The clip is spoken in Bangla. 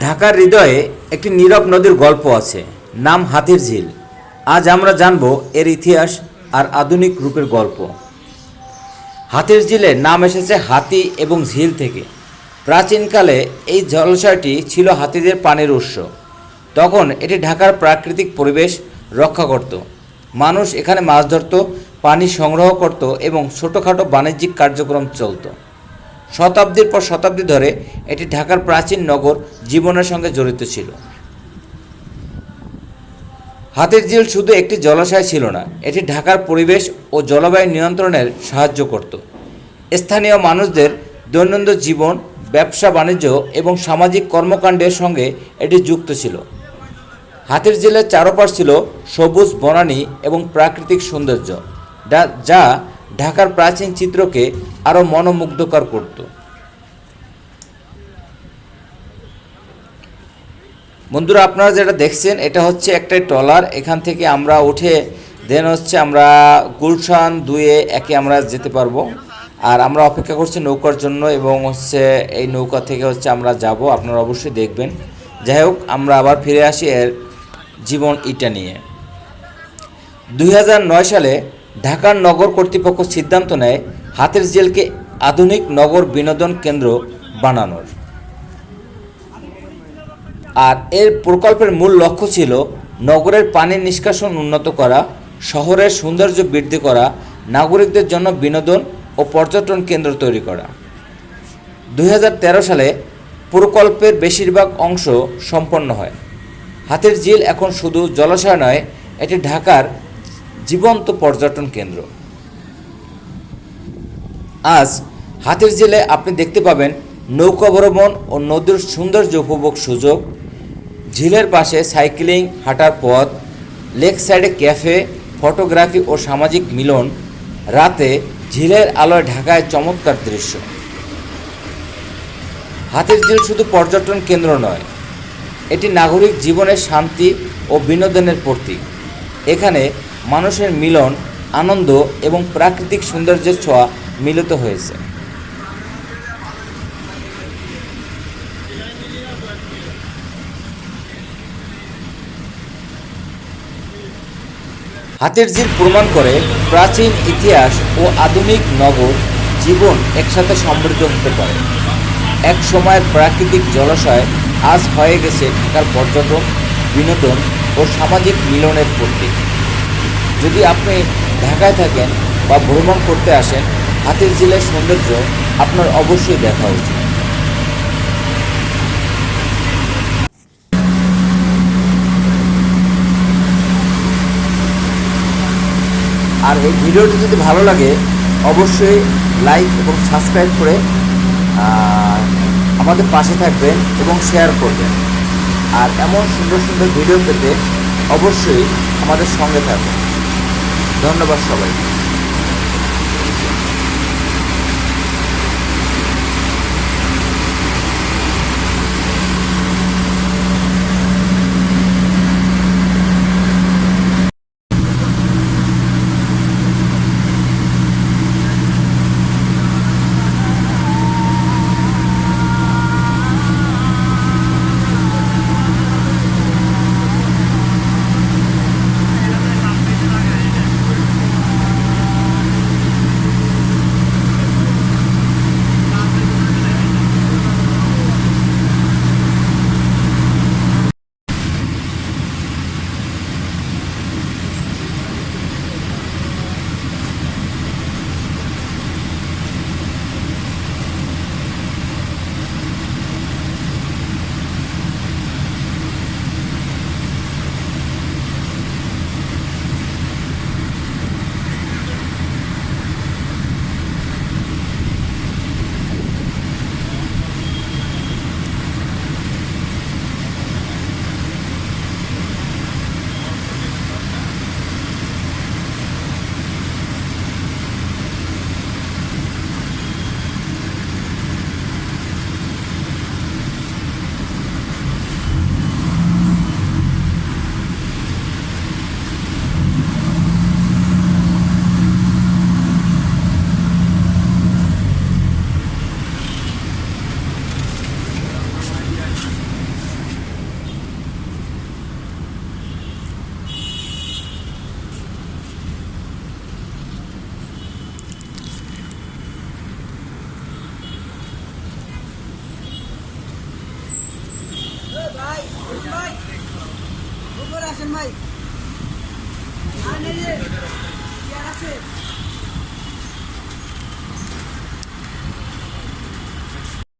ঢাকার হৃদয়ে একটি নীরব নদীর গল্প আছে, নাম হাতির ঝিল। আজ আমরা জানব এর ইতিহাস আর আধুনিক রূপের গল্প। হাতির ঝিলের নাম এসেছে হাতি এবং ঝিল থেকে। প্রাচীনকালে এই জলাশয়টি ছিল হাতিদের পানির উৎস। তখন এটি ঢাকার প্রাকৃতিক পরিবেশ রক্ষা করত। মানুষ এখানে মাছ ধরত, পানি সংগ্রহ করত এবং ছোটোখাটো বাণিজ্যিক কার্যক্রম চলত। শতাব্দীর পর শতাব্দী ধরে এটি ঢাকার প্রাচীন নগর জীবনের সঙ্গে জড়িত ছিল। হাতির ঝিল শুধু একটি জলাশয় ছিল না, এটি ঢাকার পরিবেশ ও জলবায়ু নিয়ন্ত্রণের সাহায্য করত। স্থানীয় মানুষদের দৈনন্দিন জীবন, ব্যবসা, বাণিজ্য এবং সামাজিক কর্মকাণ্ডের সঙ্গে এটি যুক্ত ছিল। হাতির ঝিলের চারপাশ ছিল সবুজ, বনানী এবং প্রাকৃতিক সৌন্দর্য, যা ঢাকার প্রাচীন চিত্রকে আরও মনোমুগ্ধকর করত। বন্ধুরা, আপনারা যেটা দেখছেন, এটা হচ্ছে একটা ট্রলার। এখান থেকে আমরা উঠে দেন হচ্ছে আমরা গুলশান দুয়ে একে আমরা যেতে পারব। আর আমরা অপেক্ষা করছি নৌকার জন্য এবং হচ্ছে এই নৌকা থেকে হচ্ছে আমরা যাব। আপনারা অবশ্যই দেখবেন। যাই হোক, আমরা আবার ফিরে আসি এর জীবন ইটা নিয়ে। দুই হাজার নয় সালে ঢাকার নগর কর্তৃপক্ষ সিদ্ধান্ত নেয় হাতের জেলকে আধুনিক নগর বিনোদন কেন্দ্র বানানোর। আর এর প্রকল্পের মূল লক্ষ্য ছিল নগরের পানি নিষ্কাশন উন্নত করা, শহরের সৌন্দর্য বৃদ্ধি করা, নাগরিকদের জন্য বিনোদন ও পর্যটন কেন্দ্র তৈরি করা। দু হাজার তেরো সালে প্রকল্পের বেশিরভাগ অংশ সম্পন্ন হয়। হাতের ঝিল এখন শুধু জলাশয় নয়, এটি ঢাকার জীবন্ত পর্যটন কেন্দ্র। আজ হাতের জেলে আপনি দেখতে পাবেন নৌকা ভ্রমণ ও নদীর সৌন্দর্য উপভোগ সুযোগ। ঝিলের পাশে সাইক্লিং, হাঁটার পথ, লেক সাইডে ক্যাফে, ফটোগ্রাফি ও সামাজিক মিলন। রাতে ঝিলের আলোয় ঢাকায় চমৎকার দৃশ্য। হাতির ঝিল শুধু পর্যটন কেন্দ্র নয়, এটি নাগরিক জীবনের শান্তি ও বিনোদনের প্রতীক। এখানে মানুষের মিলন, আনন্দ এবং প্রাকৃতিক সৌন্দর্যের ছোঁয়া মিলিত হয়েছে। হাতের ঝিল প্রমাণ করে প্রাচীন ইতিহাস ও আধুনিক নগর জীবন একসাথে সমৃদ্ধ হতে পারে। এক সময়ের প্রাকৃতিক জলাশয় আজ হয়ে গেছে ঢাকার পর্যটন, বিনোদন ও সামাজিক মিলনের প্রতীক। যদি আপনি ঢাকায় থাকেন বা ভ্রমণ করতে আসেন হাতির ঝিলের সৌন্দর্য আপনার অবশ্যই দেখা উচিত। আর এই ভিডিওটি যদি ভালো লাগে, অবশ্যই লাইক এবং সাবস্ক্রাইব করে আমাদের পাশে থাকবেন এবং শেয়ার করবেন। আর এমন সুন্দর সুন্দর ভিডিও পেতে অবশ্যই আমাদের সঙ্গে থাকবেন ধন্যবাদ সবাইকে। উপরে আসেন ভাই। আর আছে।